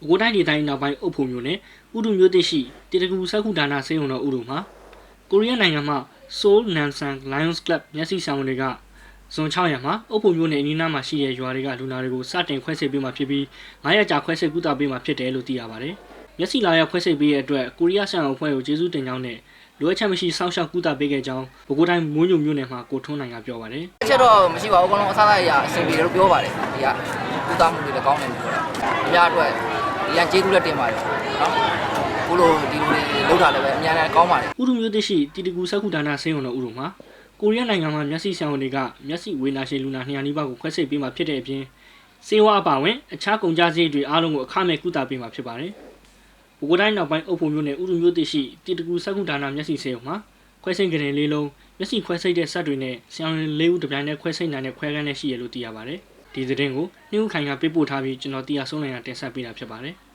ကိုကိုတိုင်းဒေသကြီးနောက်ပိုင်းအုပ်ဖို့မျိုးနဲ့ဥတုမျိုးတရှိတေတကူစက္ခုဒါနာစေယုံတော်ဥတုမှာကိုရီးယားနိုင်ငံမှာ Seoul Namsan Lions Club မျက်စိဆောင်တွေကဇွန်6ရက်မှာအုပ်ဖို့မျိုးနဲ့အနီးနားမှာရှိတဲ့ရွာတွေကလူနာတွေကိုစတင်ခွဲစိတ်ပေးမှဖြစ်ပြီး9ရက်ကြာခွဲစိတ်ကုသပေးမှဖြစ်တယ်လို့သိရပါတယ်။မျက်စိလာရောက်ခွဲစိတ်ပေးတဲ့အတွက်ကိုရီးယားဆန်အဖွဲ့ကိုကျေးဇူးတင်ကြောင်းနဲ့လိုအပ်ချက်မရှိစောင့်ရှောက်ကုသပေးခဲ့ကြောင်းဘကိုတိုင်းမိုးညုံမျိုးနယ်မှာကိုထွန်းနိုင်ကပြောပါတယ်။အချက်တော့မရှိပါဘူးအကုန်လုံးအစားအစာရအဆင်ပြေတယ်လို့ပြောပါတယ်ဒီကကုသမှုတွေလည်းကောင်းတယ်လို့ပြောတာအများအတွက် ဒီကကျေးဇူးလည်းတင်ပါတယ်နော်ခုလိုဒီလိုတွေလောက်တာလည်းပဲအများနဲ့ကောင်းပါတယ်ဥရုမျိုးတရှိတီတကူစက္ခုဒါနာဆေးရုံတော်ဥရုမှာကိုရီးယားနိုင်ငံမှာမျက်စိဆံဝန်တွေကမျက်စိဝေနာရှင်လူနာ200နီးပါးကိုခွဲစိတ်ပေးမှဖြစ်တဲ့အပြင်စေဝါအပါဝင်အခြားကုန်ကြစည်တွေအားလုံးကိုအခမဲ့ကုသပေးမှဖြစ်ပါတယ်။ဘကိုတိုင်းနောက်ပိုင်းအုပ်ဖို့မျိုးနဲ့ဥရုမျိုးတရှိတီတကူစက္ခုဒါနာမျက်စိဆေးရုံမှာခွဲစိတ်ကလေးလေးလုံးမျက်စိခွဲစိတ်တဲ့စက်တွေနဲ့ဆံရင်လေးဦးတစ်ပြိုင်တည်းခွဲစိတ်နိုင်တဲ့ခွဲကန်းနဲ့ရှိရလို့သိရပါတယ်။ ဒီသတင်းကိုနှင်းဦးခိုင်ကပေးပို့ထားပြီးကျွန်တော်တရားဆုံးနိုင်ရတင်ဆက်ပေးတာဖြစ်ပါတယ်။